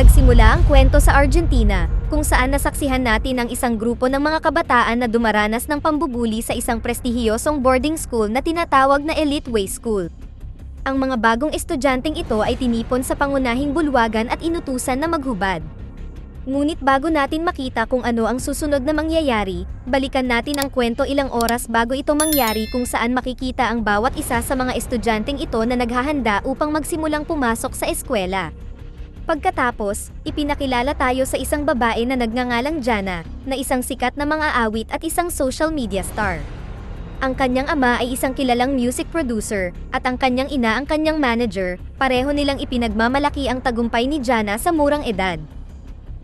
Nagsimula ang kwento sa Argentina, kung saan nasaksihan natin ang isang grupo ng mga kabataan na dumaranas ng pambubuli sa isang prestihiyosong boarding school na tinatawag na Elite Way School. Ang mga bagong estudyanteng ito ay tinipon sa pangunahing bulwagan at inutusan na maghubad. Ngunit bago natin makita kung ano ang susunod na mangyayari, balikan natin ang kwento ilang oras bago ito mangyari kung saan makikita ang bawat isa sa mga estudyanteng ito na naghahanda upang magsimulang pumasok sa eskwela. Pagkatapos, ipinakilala tayo sa isang babae na nagngangalang Jana, na isang sikat na mga awit at isang social media star. Ang kanyang ama ay isang kilalang music producer, at ang kanyang ina ang kanyang manager, pareho nilang ipinagmamalaki ang tagumpay ni Jana sa murang edad.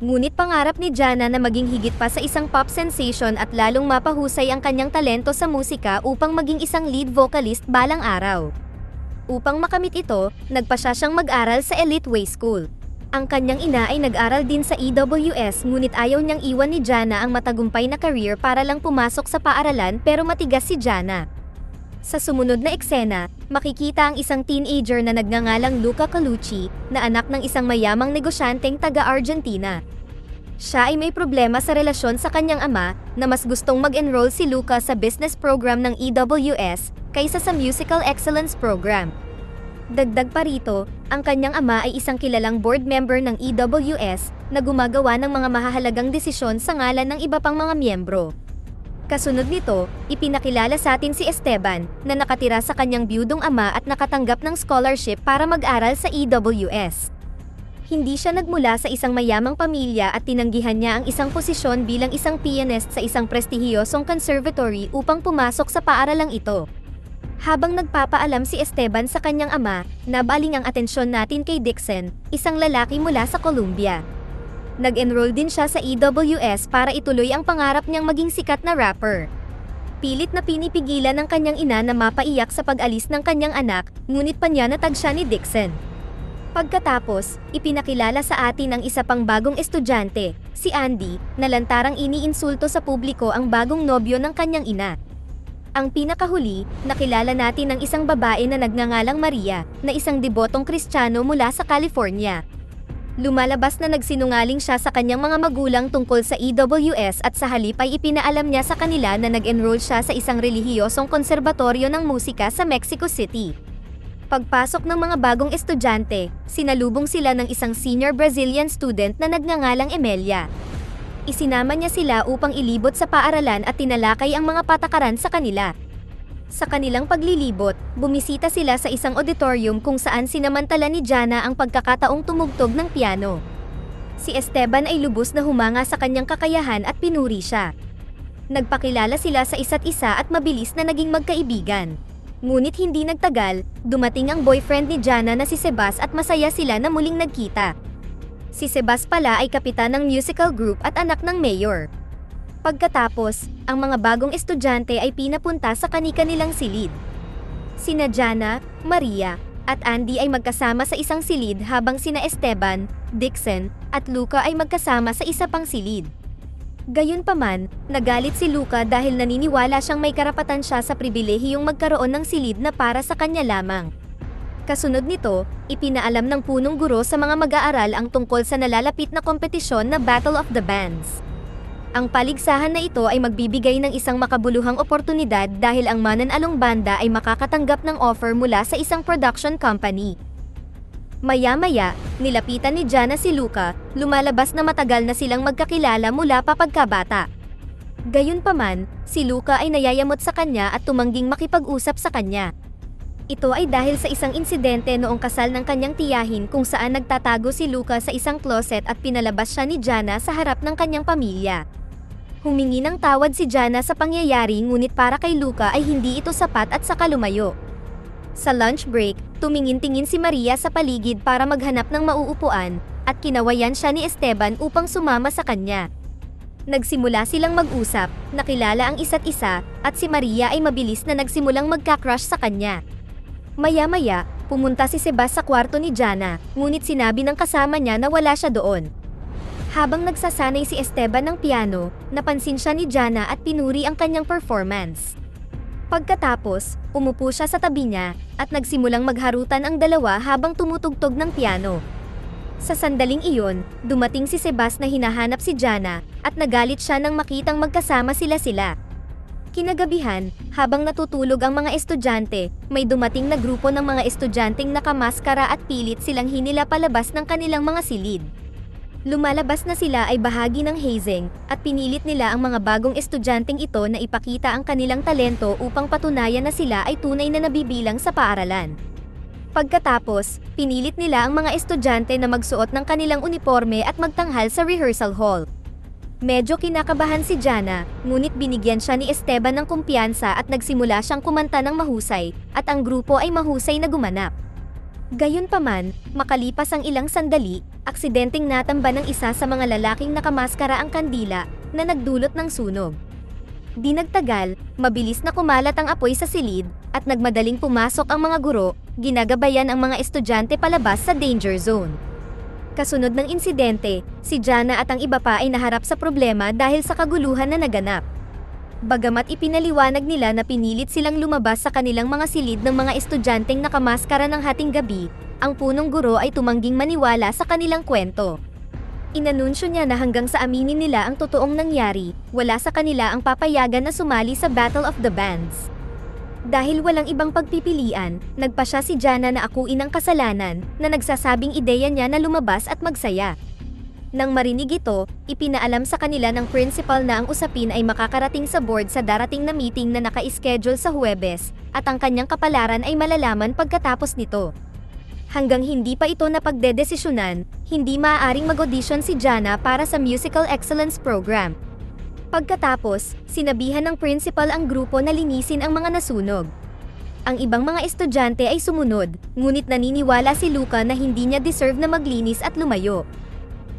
Ngunit pangarap ni Jana na maging higit pa sa isang pop sensation at lalong mapahusay ang kanyang talento sa musika upang maging isang lead vocalist balang araw. Upang makamit ito, nagpa siya siyang mag-aral sa Elite Way School. Ang kanyang ina ay nag-aral din sa EWS ngunit ayaw niyang iwan ni Jana ang matagumpay na career para lang pumasok sa paaralan pero matigas si Jana. Sa sumunod na eksena, makikita ang isang teenager na nagngangalang Luca Colucci, na anak ng isang mayamang negosyanteng taga-Argentina. Siya ay may problema sa relasyon sa kanyang ama, na mas gustong mag-enroll si Luca sa business program ng EWS, kaysa sa musical excellence program. Dagdag pa rito, ang kanyang ama ay isang kilalang board member ng EWS, na gumagawa ng mga mahahalagang desisyon sa ngalan ng iba pang mga miyembro. Kasunod nito, ipinakilala sa atin si Esteban, na nakatira sa kanyang biyudong ama at nakatanggap ng scholarship para mag-aral sa EWS. Hindi siya nagmula sa isang mayamang pamilya at tinanggihan niya ang isang posisyon bilang isang pianist sa isang prestihiyosong conservatory upang pumasok sa paaralang ito. Habang nagpapaalam si Esteban sa kanyang ama, nabaling ang atensyon natin kay Dixon, isang lalaki mula sa Columbia. Nag-enroll din siya sa EWS para ituloy ang pangarap niyang maging sikat na rapper. Pilit na pinipigilan ng kanyang ina na mapaiyak sa pag-alis ng kanyang anak, ngunit pa niya natag siya ni Dixon. Pagkatapos, ipinakilala sa atin ang isa pang bagong estudyante, si Andy, na lantarang iniinsulto sa publiko ang bagong nobyo ng kanyang ina. Ang pinakahuli, nakilala natin ang isang babae na nagngangalang Maria, na isang debotong kristyano mula sa California. Lumalabas na nagsinungaling siya sa kanyang mga magulang tungkol sa EWS at sa halip ay ipinaalam niya sa kanila na nag-enroll siya sa isang relihiyosong konserbatoryo ng musika sa Mexico City. Pagpasok ng mga bagong estudyante, sinalubong sila ng isang senior Brazilian student na nagngangalang Emelia. Isinama niya sila upang ilibot sa paaralan at tinalakay ang mga patakaran sa kanila. Sa kanilang paglilibot, bumisita sila sa isang auditorium kung saan sinamantala ni Jana ang pagkakataong tumugtog ng piano. Si Esteban ay lubos na humanga sa kanyang kakayahan at pinuri siya. Nagpakilala sila sa isa't isa at mabilis na naging magkaibigan. Ngunit hindi nagtagal, dumating ang boyfriend ni Jana na si Sebas at masaya sila na muling nagkita. Si Sebas pala ay kapitan ng musical group at anak ng mayor. Pagkatapos, ang mga bagong estudyante ay pinapunta sa kani-kanilang silid. Sina Jana, Maria, at Andy ay magkasama sa isang silid habang sina Esteban, Dixon, at Luca ay magkasama sa isa pang silid. Gayunpaman, nagalit si Luca dahil naniniwala siyang may karapatan siya sa pribilehiyong magkaroon ng silid na para sa kanya lamang. Kasunod nito, ipinaalam ng punong guro sa mga mag-aaral ang tungkol sa nalalapit na kompetisyon na Battle of the Bands. Ang paligsahan na ito ay magbibigay ng isang makabuluhang oportunidad dahil ang mananalong banda ay makakatanggap ng offer mula sa isang production company. Maya-maya, nilapitan ni Jana si Luca, lumalabas na matagal na silang magkakilala mula pa pagkabata. Gayunpaman, si Luca ay nayayamot sa kanya at tumangging makipag-usap sa kanya. Ito ay dahil sa isang insidente noong kasal ng kanyang tiyahin kung saan nagtatago si Luca sa isang closet at pinalabas siya ni Jana sa harap ng kanyang pamilya. Humingi ng tawad si Jana sa pangyayari ngunit para kay Luca ay hindi ito sapat at saka lumayo. Sa lunch break, tumingin-tingin si Maria sa paligid para maghanap ng mauupuan, at kinawayan siya ni Esteban upang sumama sa kanya. Nagsimula silang mag-usap, nakilala ang isa't isa, at si Maria ay mabilis na nagsimulang magka-crush sa kanya. Maya-maya, pumunta si Sebas sa kwarto ni Jana, ngunit sinabi ng kasama niya na wala siya doon. Habang nagsasanay si Esteban ng piano, napansin siya ni Jana at pinuri ang kanyang performance. Pagkatapos, umupo siya sa tabi niya, at nagsimulang magharutan ang dalawa habang tumutugtog ng piano. Sa sandaling iyon, dumating si Sebas na hinahanap si Jana, at nagalit siya nang makitang magkasama sila sila. Kinagabihan, habang natutulog ang mga estudyante, may dumating na grupo ng mga estudyanteng nakamaskara at pilit silang hinila palabas ng kanilang mga silid. Lumalabas na sila ay bahagi ng hazing, at pinilit nila ang mga bagong estudyanteng ito na ipakita ang kanilang talento upang patunayan na sila ay tunay na nabibilang sa paaralan. Pagkatapos, pinilit nila ang mga estudyante na magsuot ng kanilang uniforme at magtanghal sa rehearsal hall. Medyo kinakabahan si Jana, ngunit binigyan siya ni Esteban ng kumpiyansa at nagsimula siyang kumanta ng mahusay, at ang grupo ay mahusay na gumanap. Gayunpaman, makalipas ang ilang sandali, aksidenteng natamba ng isa sa mga lalaking nakamaskara ang kandila na nagdulot ng sunog. Di nagtagal, mabilis na kumalat ang apoy sa silid, at nagmadaling pumasok ang mga guro, ginagabayan ang mga estudyante palabas sa danger zone. Kasunod ng insidente, si Jana at ang iba pa ay naharap sa problema dahil sa kaguluhan na naganap. Bagamat ipinaliwanag nila na pinilit silang lumabas sa kanilang mga silid ng mga estudyanteng nakamaskara ng hating gabi, ang punong guro ay tumangging maniwala sa kanilang kwento. Inanunsyo niya na hanggang sa aminin nila ang totoong nangyari, wala sa kanila ang papayagan na sumali sa Battle of the Bands. Dahil walang ibang pagpipilian, nagpa siya si Jana na akuin ang kasalanan, na nagsasabing ideya niya na lumabas at magsaya. Nang marinig ito, ipinaalam sa kanila ng principal na ang usapin ay makakarating sa board sa darating na meeting na naka-schedule sa Huwebes, at ang kanyang kapalaran ay malalaman pagkatapos nito. Hanggang hindi pa ito napagdedesisyonan, hindi maaaring mag-audition si Jana para sa Musical Excellence Program. Pagkatapos, sinabihan ng principal ang grupo na linisin ang mga nasunog. Ang ibang mga estudyante ay sumunod, ngunit naniniwala si Luca na hindi niya deserve na maglinis at lumayo.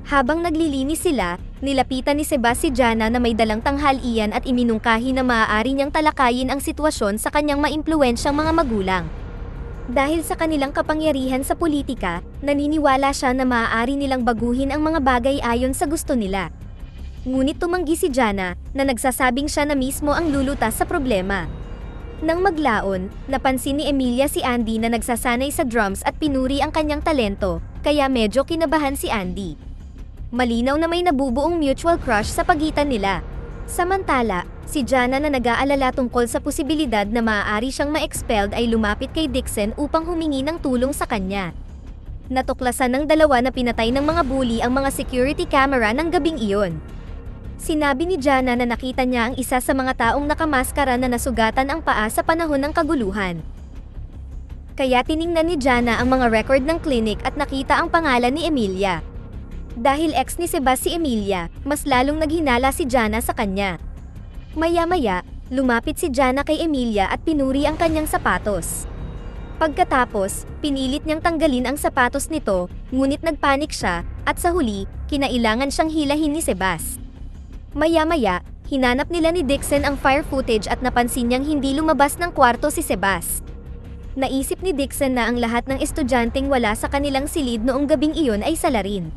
Habang naglilinis sila, nilapitan ni Sebas si Jana na may dalang tanghalian at iminungkahi na maaari niyang talakayin ang sitwasyon sa kanyang maimpluwensyang mga magulang. Dahil sa kanilang kapangyarihan sa politika, naniniwala siya na maaari nilang baguhin ang mga bagay ayon sa gusto nila. Ngunit tumanggi si Jana, na nagsasabing siya na mismo ang lulutas sa problema. Nang maglaon, napansin ni Emilia si Andy na nagsasanay sa drums at pinuri ang kanyang talento, kaya medyo kinabahan si Andy. Malinaw na may nabubuong mutual crush sa pagitan nila. Samantala, si Jana na nag-aalala tungkol sa posibilidad na maaari siyang ma-expelled ay lumapit kay Dixon upang humingi ng tulong sa kanya. Natuklasan ng dalawa na pinatay ng mga bully ang mga security camera ng gabing iyon. Sinabi ni Jana na nakita niya ang isa sa mga taong nakamaskara na nasugatan ang paa sa panahon ng kaguluhan. Kaya tiningnan ni Jana ang mga record ng clinic at nakita ang pangalan ni Emilia. Dahil ex ni Sebas si Emilia, mas lalong naghinala si Jana sa kanya. Maya-maya, lumapit si Jana kay Emilia at pinuri ang kanyang sapatos. Pagkatapos, pinilit niyang tanggalin ang sapatos nito, ngunit nagpanik siya, at sa huli, kinailangan siyang hilahin ni Sebas. Maya-maya, hinanap nila ni Dixon ang fire footage at napansin niyang hindi lumabas ng kwarto si Sebas. Naisip ni Dixon na ang lahat ng estudyanteng wala sa kanilang silid noong gabing iyon ay salarin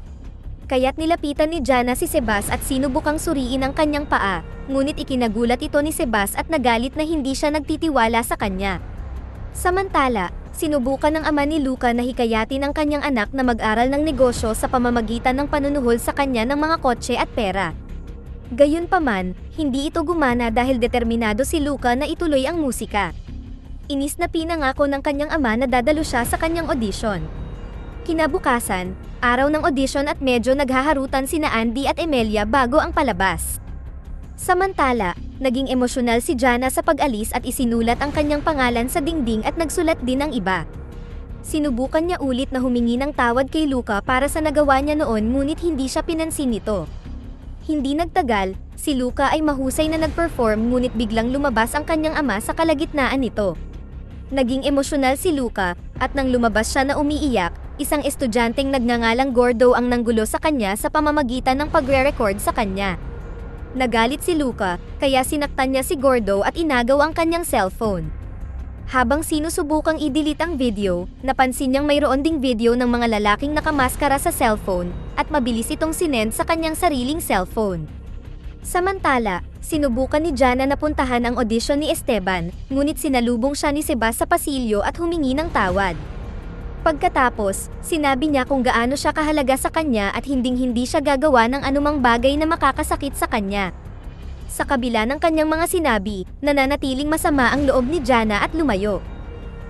kaya't nilapitan ni Jana si Sebas at sinubukang suriin ang kanyang paa, ngunit ikinagulat ito ni Sebas at nagalit na hindi siya nagtitiwala sa kanya. Samantala, sinubukan ng ama ni Luca na hikayatin ang kanyang anak na mag-aral ng negosyo sa pamamagitan ng panunuhol sa kanya ng mga kotse at pera. Gayunpaman, hindi ito gumana dahil determinado si Luca na ituloy ang musika. Inis na pinangako ng kanyang ama na dadalo siya sa kanyang audition. Kinabukasan, araw ng audition at medyo naghaharutan sina Andy at Emilia bago ang palabas. Samantala, naging emosyonal si Jana sa pag-alis at isinulat ang kanyang pangalan sa dingding at nagsulat din ang iba. Sinubukan niya ulit na humingi ng tawad kay Luca para sa nagawa niya noon ngunit hindi siya pinansin nito. Hindi nagtagal, si Luca ay mahusay na nag-perform ngunit biglang lumabas ang kanyang ama sa kalagitnaan nito. Naging emosyonal si Luca, at nang lumabas siya na umiiyak, isang estudyanteng nagngangalang Gordo ang nanggulo sa kanya sa pamamagitan ng pagre-record sa kanya. Nagalit si Luca, kaya sinaktan niya si Gordo at inagaw ang kanyang cellphone. Habang sinusubukang i-delete ang video, napansin niyang mayroon ding video ng mga lalaking nakamaskara sa cellphone, at mabilis itong sinend sa kanyang sariling cellphone. Samantala, sinubukan ni Jana na puntahan ang audition ni Esteban, ngunit sinalubong siya ni Sebas sa pasilyo at humingi ng tawad. Pagkatapos, sinabi niya kung gaano siya kahalaga sa kanya at hinding-hindi siya gagawa ng anumang bagay na makakasakit sa kanya. Sa kabila ng kanyang mga sinabi, nananatiling masama ang loob ni Jana at lumayo.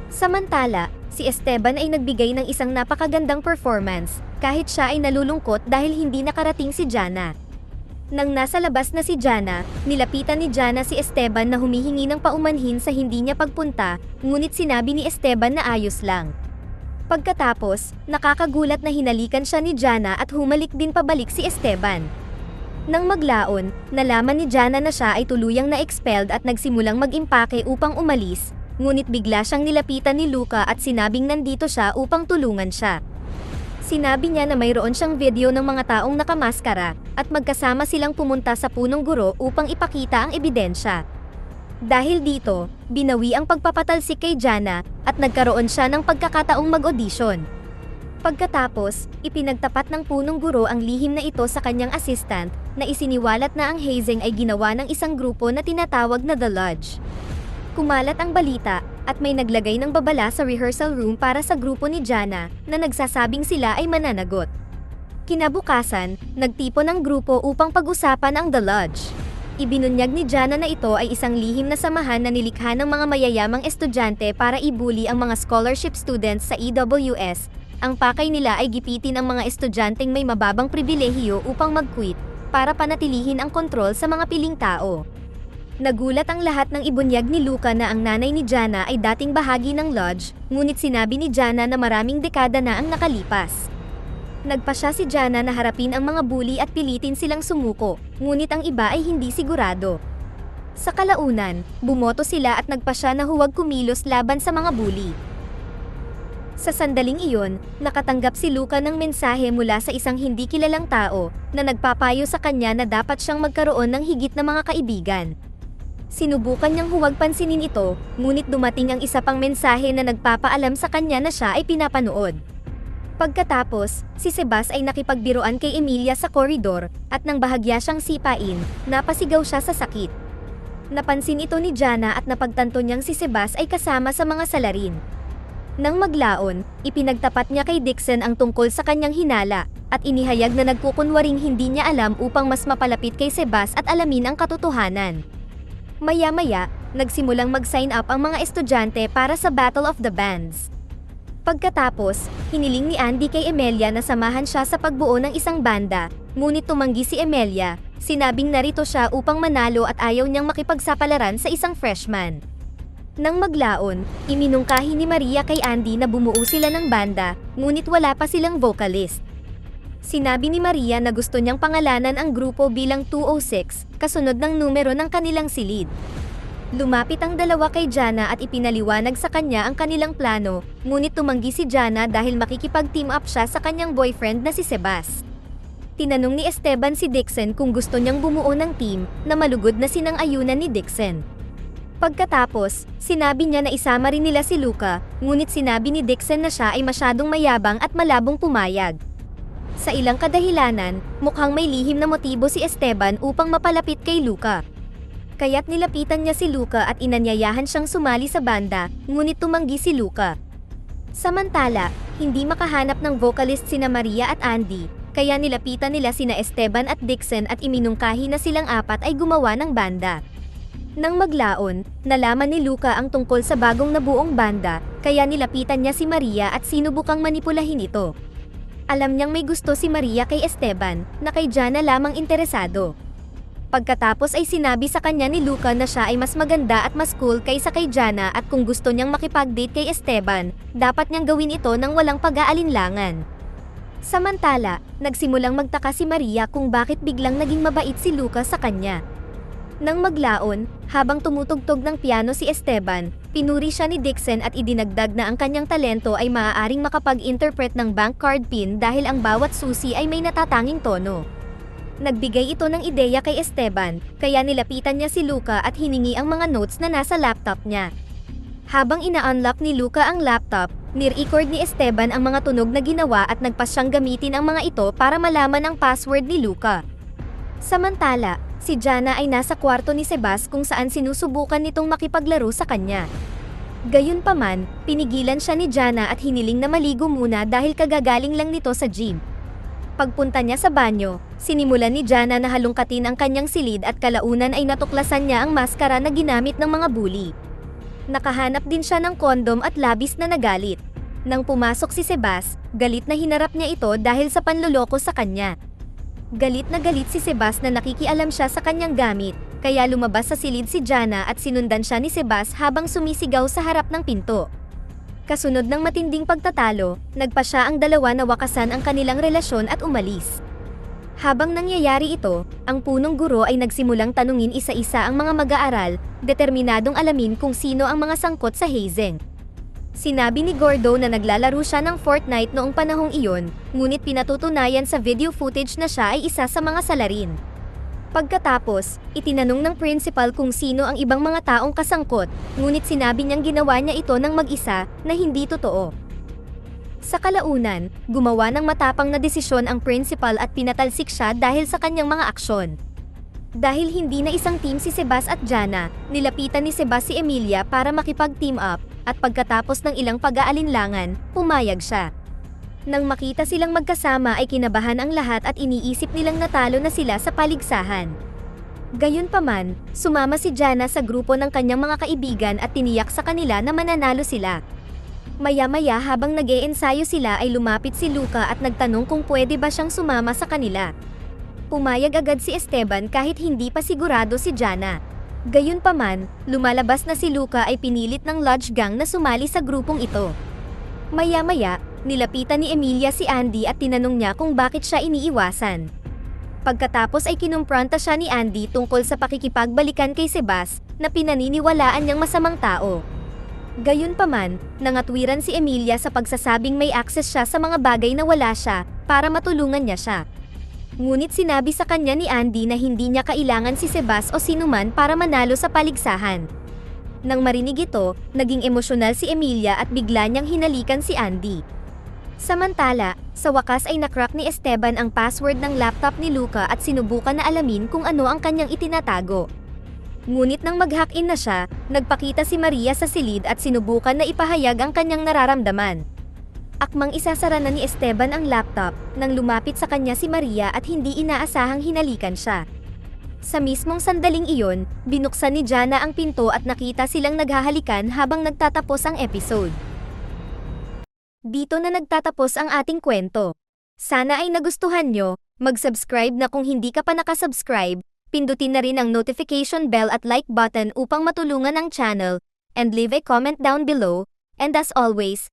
Samantala, si Esteban ay nagbigay ng isang napakagandang performance, kahit siya ay nalulungkot dahil hindi nakarating si Jana. Nang nasa labas na si Jana, nilapitan ni Jana si Esteban na humihingi ng paumanhin sa hindi niya pagpunta, ngunit sinabi ni Esteban na ayos lang. Pagkatapos, nakakagulat na hinalikan siya ni Jana at humalik din pabalik si Esteban. Nang maglaon, nalaman ni Jana na siya ay tuluyang na-expelled at nagsimulang mag-impake upang umalis, ngunit bigla siyang nilapitan ni Luca at sinabing nandito siya upang tulungan siya. Sinabi niya na mayroon siyang video ng mga taong nakamaskara at magkasama silang pumunta sa punong guro upang ipakita ang ebidensya. Dahil dito, binawi ang pagpapatalsik kay Jana at nagkaroon siya ng pagkakataong mag-audition. Pagkatapos, ipinagtapat ng punong guro ang lihim na ito sa kanyang assistant na isiniwalat na ang hazing ay ginawa ng isang grupo na tinatawag na The Lodge. Kumalat ang balita at may naglagay ng babala sa rehearsal room para sa grupo ni Jana na nagsasabing sila ay mananagot. Kinabukasan, nagtipon ang grupo upang pag-usapan ang The Lodge. Ibinunyag ni Jana na ito ay isang lihim na samahan na nilikha ng mga mayayamang estudyante para ibuli ang mga scholarship students sa EWS. Ang pakay nila ay gipitin ang mga estudyanteng may mababang pribilehiyo upang mag-quit para panatilihin ang kontrol sa mga piling tao. Nagulat ang lahat ng ibunyag ni Luca na ang nanay ni Jana ay dating bahagi ng lodge, ngunit sinabi ni Jana na maraming dekada na ang nakalipas. Nagpa siya si Jana na harapin ang mga bully at pilitin silang sumuko, ngunit ang iba ay hindi sigurado. Sa kalaunan, bumoto sila at nagpa siya na huwag kumilos laban sa mga bully. Sa sandaling iyon, nakatanggap si Luca ng mensahe mula sa isang hindi kilalang tao na nagpapayo sa kanya na dapat siyang magkaroon ng higit na mga kaibigan. Sinubukan niyang huwag pansinin ito, ngunit dumating ang isa pang mensahe na nagpapaalam sa kanya na siya ay pinapanood. Pagkatapos, si Sebas ay nakipagbiroan kay Emilia sa koridor, at nang bahagya siyang sipain, napasigaw siya sa sakit. Napansin ito ni Jana at napagtanto niyang si Sebas ay kasama sa mga salarin. Nang maglaon, ipinagtapat niya kay Dixon ang tungkol sa kanyang hinala, at inihayag na nagkukunwaring hindi niya alam upang mas mapalapit kay Sebas at alamin ang katotohanan. Maya-maya, nagsimulang mag-sign up ang mga estudyante para sa Battle of the Bands. Pagkatapos, hiniling ni Andy kay Emelia na samahan siya sa pagbuo ng isang banda, ngunit tumanggi si Emelia, sinabing narito siya upang manalo at ayaw niyang makipagsapalaran sa isang freshman. Nang maglaon, iminungkahi ni Maria kay Andy na bumuo sila ng banda, ngunit wala pa silang vocalist. Sinabi ni Maria na gusto niyang pangalanan ang grupo bilang 206, kasunod ng numero ng kanilang silid. Lumapit ang dalawa kay Jana at ipinaliwanag sa kanya ang kanilang plano, ngunit tumanggi si Jana dahil makikipag-team up siya sa kanyang boyfriend na si Sebas. Tinanong ni Esteban si Dixon kung gusto niyang bumuo ng team na malugod na sinang ayunan ni Dixon. Pagkatapos, sinabi niya na isama rin nila si Luca, ngunit sinabi ni Dixon na siya ay masyadong mayabang at malabong pumayag. Sa ilang kadahilanan, mukhang may lihim na motibo si Esteban upang mapalapit kay Luca kaya't nilapitan niya si Luca at inanyayahan siyang sumali sa banda, ngunit tumanggi si Luca. Samantala, hindi makahanap ng vocalist sina Maria at Andy, kaya nilapitan nila sina Esteban at Dixon at iminungkahi na silang apat ay gumawa ng banda. Nang maglaon, nalaman ni Luca ang tungkol sa bagong nabuong banda, kaya nilapitan niya si Maria at sinubukang manipulahin ito. Alam niyang may gusto si Maria kay Esteban, na kay Jana lamang interesado. Pagkatapos ay sinabi sa kanya ni Luca na siya ay mas maganda at mas cool kaysa kay Jana at kung gusto niyang makipag-date kay Esteban, dapat niyang gawin ito ng walang pag-aalinlangan. Samantala, nagsimulang magtaka si Maria kung bakit biglang naging mabait si Luca sa kanya. Nang maglaon, habang tumutugtog ng piano si Esteban, pinuri siya ni Dixon at idinagdag na ang kanyang talento ay maaaring makapag-interpret ng bank card pin dahil ang bawat susi ay may natatanging tono. Nagbigay ito ng ideya kay Esteban, kaya nilapitan niya si Luca at hiningi ang mga notes na nasa laptop niya. Habang ina-unlock ni Luca ang laptop, nir-record ni Esteban ang mga tunog na ginawa at nagpas siyang gamitin ang mga ito para malaman ang password ni Luca. Samantala, si Jana ay nasa kwarto ni Sebas kung saan sinusubukan nitong makipaglaro sa kanya. Gayunpaman, pinigilan siya ni Jana at hiniling na maligo muna dahil kagagaling lang nito sa gym. Pagpunta niya sa banyo, sinimulan ni Jana na halongkatin ang kanyang silid at kalaunan ay natuklasan niya ang maskara na ginamit ng mga bully. Nakahanap din siya ng kondom at labis na nagalit. Nang pumasok si Sebas, galit na hinarap niya ito dahil sa panloloko sa kanya. Galit na galit si Sebas na nakikialam siya sa kanyang gamit, kaya lumabas sa silid si Jana at sinundan siya ni Sebas habang sumisigaw sa harap ng pinto. Kasunod ng matinding pagtatalo, nagpa siya ang dalawa na wakasan ang kanilang relasyon at umalis. Habang nangyayari ito, ang punong guro ay nagsimulang tanungin isa-isa ang mga mag-aaral, determinadong alamin kung sino ang mga sangkot sa hazing. Sinabi ni Gordo na naglalaro siya ng Fortnite noong panahong iyon, ngunit pinatutunayan sa video footage na siya ay isa sa mga salarin. Pagkatapos, itinanong ng principal kung sino ang ibang mga taong kasangkot, ngunit sinabi niyang ginawa niya ito ng mag-isa na hindi totoo. Sa kalaunan, gumawa ng matapang na desisyon ang principal at pinatalsik siya dahil sa kanyang mga aksyon. Dahil hindi na isang team si Sebas at Jana, nilapitan ni Sebas si Emilia para makipag-team up, at pagkatapos ng ilang pag-aalinlangan, pumayag siya. Nang makita silang magkasama ay kinabahan ang lahat at iniisip nilang natalo na sila sa paligsahan. Gayunpaman, sumama si Jana sa grupo ng kanyang mga kaibigan at tiniyak sa kanila na mananalo sila. Maya-maya habang nag ensayo sila ay lumapit si Luca at nagtanong kung pwede ba siyang sumama sa kanila. Pumayag agad si Esteban kahit hindi pa sigurado si Jana. Gayunpaman, lumalabas na si Luca ay pinilit ng Lodge Gang na sumali sa grupong ito. Maya-maya, nilapitan ni Emilia si Andy at tinanong niya kung bakit siya iniiwasan. Pagkatapos ay kinumpronta siya ni Andy tungkol sa pakikipagbalikan kay Sebas na pinaniniwalaan niyang masamang tao. Gayunpaman, nangatwiran si Emilia sa pagsasabing may access siya sa mga bagay na wala siya para matulungan niya siya. Ngunit sinabi sa kanya ni Andy na hindi niya kailangan si Sebas o sinuman para manalo sa paligsahan. Nang marinig ito, naging emosyonal si Emilia at bigla niyang hinalikan si Andy. Samantala, sa wakas ay nakrak ni Esteban ang password ng laptop ni Luca at sinubukan na alamin kung ano ang kanyang itinatago. Ngunit nang mag-hack-in na siya, nagpakita si Maria sa silid at sinubukan na ipahayag ang kanyang nararamdaman. Akmang isasara na ni Esteban ang laptop nang lumapit sa kanya si Maria at hindi inaasahang hinalikan siya. Sa mismong sandaling iyon, binuksan ni Jana ang pinto at nakita silang naghahalikan habang nagtatapos ang episode. Dito na nagtatapos ang ating kwento. Sana ay nagustuhan nyo, mag-subscribe na kung hindi ka pa nakasubscribe, pindutin na rin ang notification bell at like button upang matulungan ang channel, and leave a comment down below, and as always,